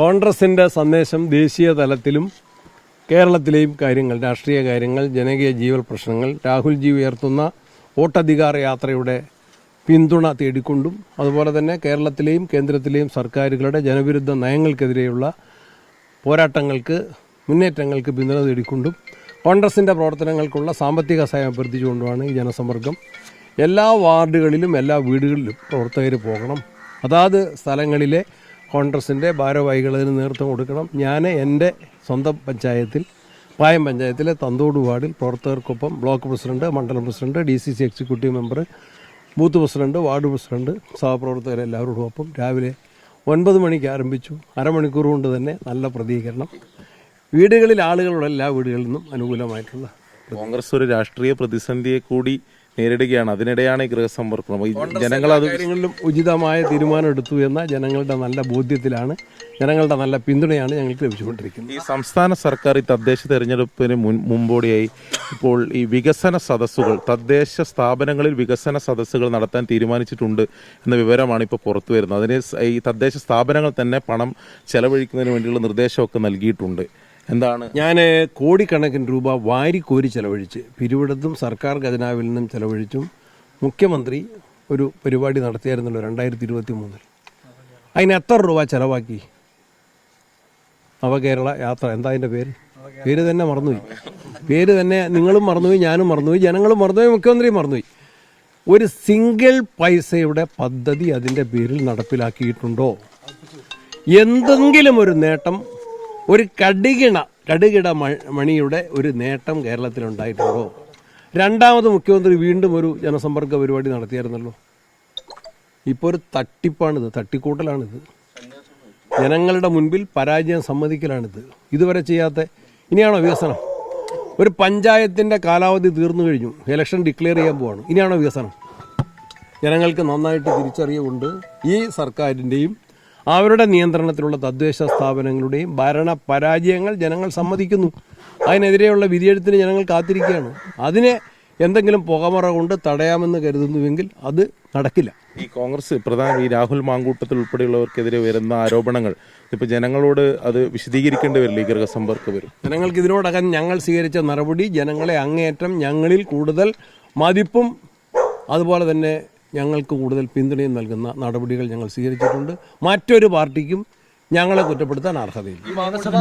കോൺഗ്രസിന്റെ സന്ദേശം ദേശീയ തലത്തിലും കേരളത്തിലെയും കാര്യങ്ങൾ രാഷ്ട്രീയ കാര്യങ്ങൾ ജനകീയ ജീവൽ പ്രശ്നങ്ങൾ രാഹുൽജി ഉയർത്തുന്ന വോട്ടധികാര യാത്രയുടെ പിന്തുണ തേടിക്കൊണ്ടും അതുപോലെ തന്നെ കേരളത്തിലെയും കേന്ദ്രത്തിലെയും സർക്കാരുകളുടെ ജനവിരുദ്ധ നയങ്ങൾക്കെതിരെയുള്ള പോരാട്ടങ്ങൾക്ക് മുന്നേറ്റങ്ങൾക്ക് പിന്തുണ തേടിക്കൊണ്ടും കോൺഗ്രസിന്റെ പ്രവർത്തനങ്ങൾക്കുള്ള സാമ്പത്തിക സഹായം അഭ്യർത്ഥിച്ചുകൊണ്ടുമാണ് ഈ ജനസമ്പർക്കം എല്ലാ വാർഡുകളിലും എല്ലാ വീടുകളിലും പ്രവർത്തകർ പോകണം. അതാത് സ്ഥലങ്ങളിലെ കോൺഗ്രസിന്റെ ഭാരവാഹികളതിന് നേതൃത്വം കൊടുക്കണം. ഞാൻ എന്റെ സ്വന്തം പഞ്ചായത്തിൽ പായം പഞ്ചായത്തിലെ തന്തോട് വാർഡിൽ പ്രവർത്തകർക്കൊപ്പം ബ്ലോക്ക് പ്രസിഡന്റ് മണ്ഡലം president D C C executive member booth president ward president സഹപ്രവർത്തകരെല്ലാവരോടും ഒപ്പം രാവിലെ ഒൻപത് മണിക്ക് ആരംഭിച്ചു. അരമണിക്കൂർ കൊണ്ട് തന്നെ നല്ല പ്രതികരണം. വീടുകളിൽ ആളുകളുടെ എല്ലാ വീടുകളിൽ നിന്നും അനുകൂലമായിട്ടുള്ള കോൺഗ്രസ് ഒരു രാഷ്ട്രീയ പ്രതിസന്ധിയെ കൂടി നേരിടുകയാണ്. അതിനിടെയാണ് ഈ ഗൃഹസമ്പർക്കം. ഈ ജനങ്ങൾ അത് കാര്യങ്ങളിലും ഉചിതമായ തീരുമാനം എടുത്തു എന്ന ജനങ്ങളുടെ നല്ല ബോധ്യത്തിലാണ് ജനങ്ങളുടെ നല്ല പിന്തുണയാണ് ഞങ്ങൾക്ക് ലഭിച്ചുകൊണ്ടിരിക്കുന്നത്. ഈ സംസ്ഥാന സർക്കാർ ഈ തദ്ദേശ തെരഞ്ഞെടുപ്പിന് മുൻ മുമ്പോടിയായി ഇപ്പോൾ ഈ വികസന സദസ്സുകൾ തദ്ദേശ സ്ഥാപനങ്ങളിൽ വികസന സദസ്സുകൾ നടത്താൻ തീരുമാനിച്ചിട്ടുണ്ട് എന്ന വിവരമാണ് ഇപ്പോൾ പുറത്തു വരുന്നത്. അതിന് ഈ തദ്ദേശ സ്ഥാപനങ്ങൾ തന്നെ പണം ചെലവഴിക്കുന്നതിന് വേണ്ടിയുള്ള നിർദ്ദേശമൊക്കെ നൽകിയിട്ടുണ്ട്. എന്താണ്? ഞാൻ കോടിക്കണക്കിന് രൂപ വാരിക്കോരി ചെലവഴിച്ച് പിരിവിടത്തും സർക്കാർ ഖജനാവിൽ നിന്നും ചെലവഴിച്ചും മുഖ്യമന്ത്രി ഒരു പരിപാടി നടത്തിയായിരുന്നല്ലോ രണ്ടായിരത്തി ഇരുപത്തി മൂന്നിൽ അതിന് എത്ര രൂപ ചെലവാക്കി? നവകേരള യാത്ര എന്താ അതിന്റെ പേര്? പേര് തന്നെ മറന്നുപോയി. പേര് തന്നെ നിങ്ങളും മറന്നുപോയി ഞാനും മറന്നുപോയി ജനങ്ങളും മറന്നുപോയി മുഖ്യമന്ത്രിയും മറന്നുപോയി. ഒരു സിംഗിൾ പൈസയുടെ പദ്ധതി അതിന്റെ പേരിൽ നടപ്പിലാക്കിയിട്ടുണ്ടോ? എന്തെങ്കിലും ഒരു നേട്ടം ഒരു കടുകിണ കടുകിട മണിയുടെ ഒരു നേട്ടം കേരളത്തിലുണ്ടായിട്ടുണ്ടോ? രണ്ടാമത് മുഖ്യമന്ത്രി വീണ്ടും ഒരു ജനസമ്പർക്ക പരിപാടി നടത്തിയായിരുന്നല്ലോ. ഇപ്പോൾ ഒരു തട്ടിപ്പാണിത് തട്ടിക്കൂട്ടലാണിത്. ജനങ്ങളുടെ മുൻപിൽ പരാജയം സമ്മതിക്കലാണിത്. ഇതുവരെ ചെയ്യാത്ത ഇനിയാണോ വികസനം? ഒരു പഞ്ചായത്തിന്റെ കാലാവധി തീർന്നു കഴിഞ്ഞു ഇലക്ഷൻ ഡിക്ലെയർ ചെയ്യാൻ പോവാണ്. ഇനിയാണോ വികസനം? ജനങ്ങൾക്ക് നന്നായിട്ട് തിരിച്ചറിയുകൊണ്ട് ഈ സർക്കാരിന്റെയും അവരുടെ നിയന്ത്രണത്തിലുള്ള തദ്ദേശ സ്ഥാപനങ്ങളുടെയും ഭരണ പരാജയങ്ങൾ ജനങ്ങൾ സമ്മതിക്കുന്നു. അതിനെതിരെയുള്ള വിധിയെഴുത്തിന് ജനങ്ങൾ കാത്തിരിക്കുകയാണ്. അതിനെ എന്തെങ്കിലും പുകമറ കൊണ്ട് തടയാമെന്ന് കരുതുന്നുവെങ്കിൽ അത് നടക്കില്ല. ഈ കോൺഗ്രസ് പ്രധാന ഈ രാഹുൽ മാങ്കൂട്ടത്തിൽ ഉൾപ്പെടെയുള്ളവർക്കെതിരെ വരുന്ന ആരോപണങ്ങൾ ഇപ്പോൾ ജനങ്ങളോട് അത് വിശദീകരിക്കേണ്ടി വരില്ല ഈ ഗൃഹസമ്പർക്ക വരും. ജനങ്ങൾക്ക് ഇതിനോടകം ഞങ്ങൾ സ്വീകരിച്ച നടപടി ജനങ്ങളെ അങ്ങേയറ്റം ഞങ്ങളിൽ കൂടുതൽ മതിപ്പും അതുപോലെ തന്നെ ഞങ്ങൾക്ക് കൂടുതൽ പിന്തുണയും നൽകുന്ന നടപടികൾ ഞങ്ങൾ സ്വീകരിച്ചിട്ടുണ്ട്. മറ്റൊരു പാർട്ടിക്കും ഞങ്ങളെ കുറ്റപ്പെടുത്താൻ അർഹതയില്ല.